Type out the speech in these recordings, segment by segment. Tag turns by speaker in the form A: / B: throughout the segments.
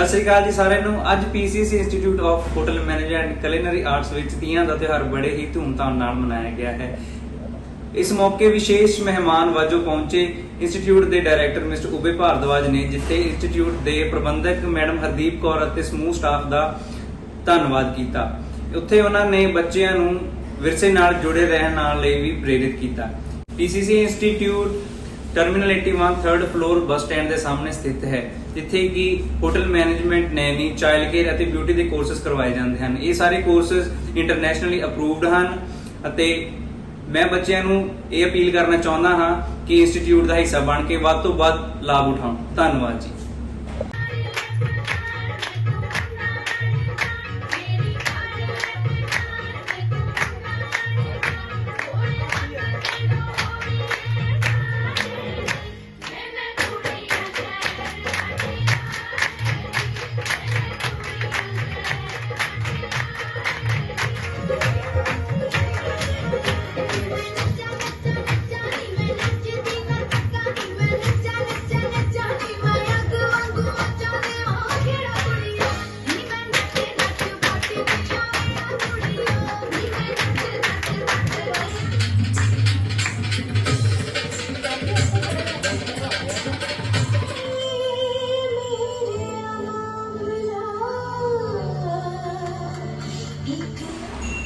A: ਸਤਿ ਸ੍ਰੀ ਅਕਾਲ ਜੀ ਸਾਰਿਆਂ ਨੂੰ। ਅੱਜ PCC institute of hotel management and culinary arts ਵਿੱਚ ਤੀਆਂ ਦਾ ਤਿਉਹਾਰ ਬੜੇ ਹੀ ਧੂਮਧਾਮ ਨਾਲ ਮਨਾਇਆ ਗਿਆ ਹੈ। ਇਸ ਮੌਕੇ ਵਿਸ਼ੇਸ਼ ਮਹਿਮਾਨ ਵਜੋਂ ਪਹੁੰਚੇ ਇੰਸਟੀਚਿਊਟ ਦੇ ਡਾਇਰੈਕਟਰ ਮਿਸਟਰ ਉਬੇ ਭਾਰਦਵਾਜ ਨੇ, ਜਿੱਥੇ ਇੰਸਟੀਚਿਊਟ ਦੇ ਪ੍ਰਬੰਧਕ ਮੈਡਮ ਹਰਦੀਪ ਕੌਰ ਅਤੇ ਸਮੂਹ ਸਟਾਫ ਦਾ ਧੰਨਵਾਦ ਕੀਤਾ। ਉੱਥੇ ਉਹਨਾਂ ਨੇ ਬੱਚਿਆਂ ਨੂੰ ਵਿਰਸੇ ਨਾਲ ਜੁੜੇ ਰਹਿਣ ਨਾਲ ਲਈ ਵੀ ਪ੍ਰੇਰਿਤ ਕੀਤਾ। PCC institute terminal 81 3rd floor bus stand ਦੇ ਸਾਹਮਣੇ ਸਥਿਤ ਹੈ, ਜਿੱਥੇ ਕਿ hotel management nanny child care ਅਤੇ ਬਿਊਟੀ ਦੇ ਕੋਰਸਸ ਕਰਵਾਏ ਜਾਂਦੇ ਹਨ। ਇਹ ਸਾਰੇ ਕੋਰਸਸ ਇੰਟਰਨੈਸ਼ਨਲੀ ਅਪਰੂਵਡ ਹਨ ਅਤੇ ਮੈਂ ਬੱਚਿਆਂ ਨੂੰ ਇਹ ਅਪੀਲ ਕਰਨਾ ਚਾਹੁੰਦਾ ਹਾਂ ਕਿ ਇੰਸਟੀਚਿਊਟ ਦਾ ਹਿੱਸਾ ਬਣ ਕੇ ਵੱਧ ਤੋਂ ਵੱਧ ਲਾਭ ਉਠਾਉਣ। ਧੰਨਵਾਦ ਜੀ।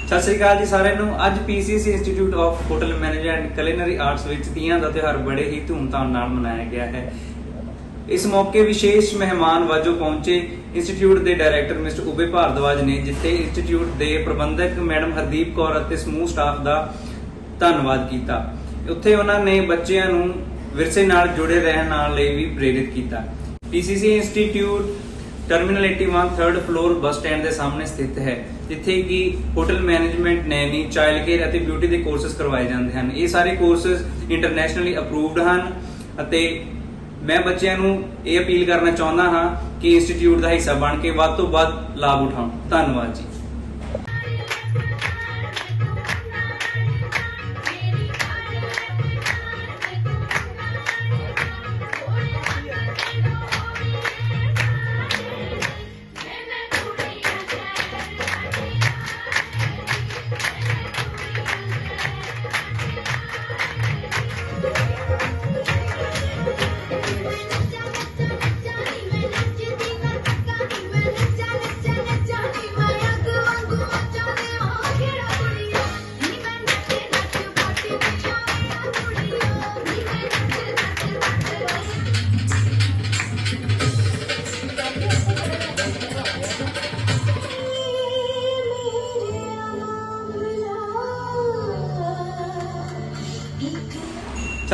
A: ਸਤਿ ਸ੍ਰੀ ਅਕਾਲ ਜੀ ਸਾਰਿਆਂ ਨੂੰ। ਅੱਜ PCC institute of hotel management and culinary arts ਵਿੱਚ ਤੀਆਂ ਦਾ ਤਿਉਹਾਰ ਬੜੇ ਹੀ ਧੂਮਧਾਮ ਨਾਲ ਮਨਾਇਆ ਗਿਆ ਹੈ। ਇਸ ਮੌਕੇ ਵਿਸ਼ੇਸ਼ ਮਹਿਮਾਨ ਵਜੋਂ ਪਹੁੰਚੇ ਇੰਸਟੀਚਿਊਟ ਦੇ ਡਾਇਰੈਕਟਰ ਮਿਸਟਰ ਉਬੇ ਭਾਰਦਵਾਜ ਨੇ, ਜਿੱਥੇ ਇੰਸਟੀਚਿਊਟ ਦੇ ਪ੍ਰਬੰਧਕ ਮੈਡਮ ਹਰਦੀਪ ਕੌਰ ਅਤੇ ਸਮੂਹ ਸਟਾਫ ਦਾ ਧੰਨਵਾਦ ਕੀਤਾ। ਉੱਥੇ ਉਹਨਾਂ ਨੇ ਬੱਚਿਆਂ ਨੂੰ ਵਿਰਸੇ ਨਾਲ ਜੁੜੇ ਰਹਿਣ ਨਾਲ ਲਈ ਵੀ ਪ੍ਰੇਰਿਤ ਕੀਤਾ। PCC institute terminal 81 3rd floor bus stand ਦੇ ਸਾਹਮਣੇ ਸਥਿਤ ਹੈ, ਜਿੱਥੇ ਕਿ hotel management nanny child care ਅਤੇ ਬਿਊਟੀ ਦੇ ਕੋਰਸਸ ਕਰਵਾਏ ਜਾਂਦੇ ਹਨ। ਇਹ ਸਾਰੇ ਕੋਰਸਸ ਇੰਟਰਨੈਸ਼ਨਲੀ ਅਪਰੂਵਡ ਹਨ ਅਤੇ ਮੈਂ ਬੱਚਿਆਂ ਨੂੰ ਇਹ ਅਪੀਲ ਕਰਨਾ ਚਾਹੁੰਦਾ ਹਾਂ ਕਿ ਇੰਸਟੀਚਿਊਟ ਦਾ ਹਿੱਸਾ ਬਣ ਕੇ ਵੱਧ ਤੋਂ ਵੱਧ ਲਾਭ ਉਠਾਉਣ। ਧੰਨਵਾਦ ਜੀ।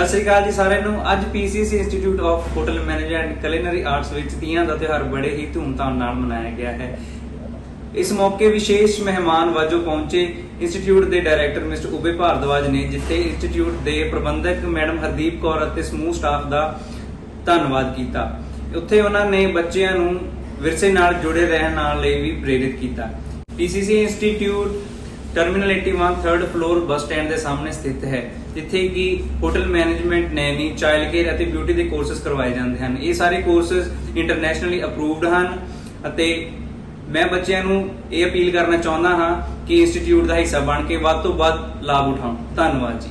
A: ਸਤਿ ਸ੍ਰੀ ਅਕਾਲ ਜੀ ਸਾਰਿਆਂ ਨੂੰ। ਅੱਜ PCC institute of hotel management and culinary arts ਵਿੱਚ ਤੀਆਂ ਦਾ ਤਿਉਹਾਰ ਬੜੇ ਹੀ ਧੂਮਧਾਮ ਨਾਲ ਮਨਾਇਆ ਗਿਆ ਹੈ। ਇਸ ਮੌਕੇ ਵਿਸ਼ੇਸ਼ ਮਹਿਮਾਨ ਵਜੋਂ ਪਹੁੰਚੇ ਇੰਸਟੀਚਿਊਟ ਦੇ ਡਾਇਰੈਕਟਰ ਮਿਸਟਰ ਉਬੇ ਭਾਰਦਵਾਜ ਨੇ, ਜਿੱਥੇ ਇੰਸਟੀਚਿਊਟ ਦੇ ਪ੍ਰਬੰਧਕ ਮੈਡਮ ਹਰਦੀਪ ਕੌਰ ਅਤੇ ਸਮੂਹ ਸਟਾਫ ਦਾ ਧੰਨਵਾਦ ਕੀਤਾ। ਉੱਥੇ ਉਹਨਾਂ ਨੇ ਬੱਚਿਆਂ ਨੂੰ ਵਿਰਸੇ ਨਾਲ ਜੁੜੇ ਰਹਿਣ ਨਾਲ ਲਈ ਵੀ ਪ੍ਰੇਰਿਤ ਕੀਤਾ। PCC institute terminal 81 3rd floor bus stand ਦੇ ਸਾਹਮਣੇ ਸਥਿਤ ਹੈ, ਜਿੱਥੇ ਕਿ hotel management nanny child care ਅਤੇ ਬਿਊਟੀ ਦੇ ਕੋਰਸਸ ਕਰਵਾਏ ਜਾਂਦੇ ਹਨ। ਇਹ ਸਾਰੇ ਕੋਰਸਸ ਇੰਟਰਨੈਸ਼ਨਲੀ ਅਪਰੂਵਡ ਹਨ ਅਤੇ ਮੈਂ ਬੱਚਿਆਂ ਨੂੰ ਇਹ ਅਪੀਲ ਕਰਨਾ ਚਾਹੁੰਦਾ ਹਾਂ ਕਿ ਇੰਸਟੀਚਿਊਟ ਦਾ ਹਿੱਸਾ ਬਣ ਕੇ ਵੱਧ ਤੋਂ ਵੱਧ ਲਾਭ ਉਠਾਉਣ। ਧੰਨਵਾਦ ਜੀ।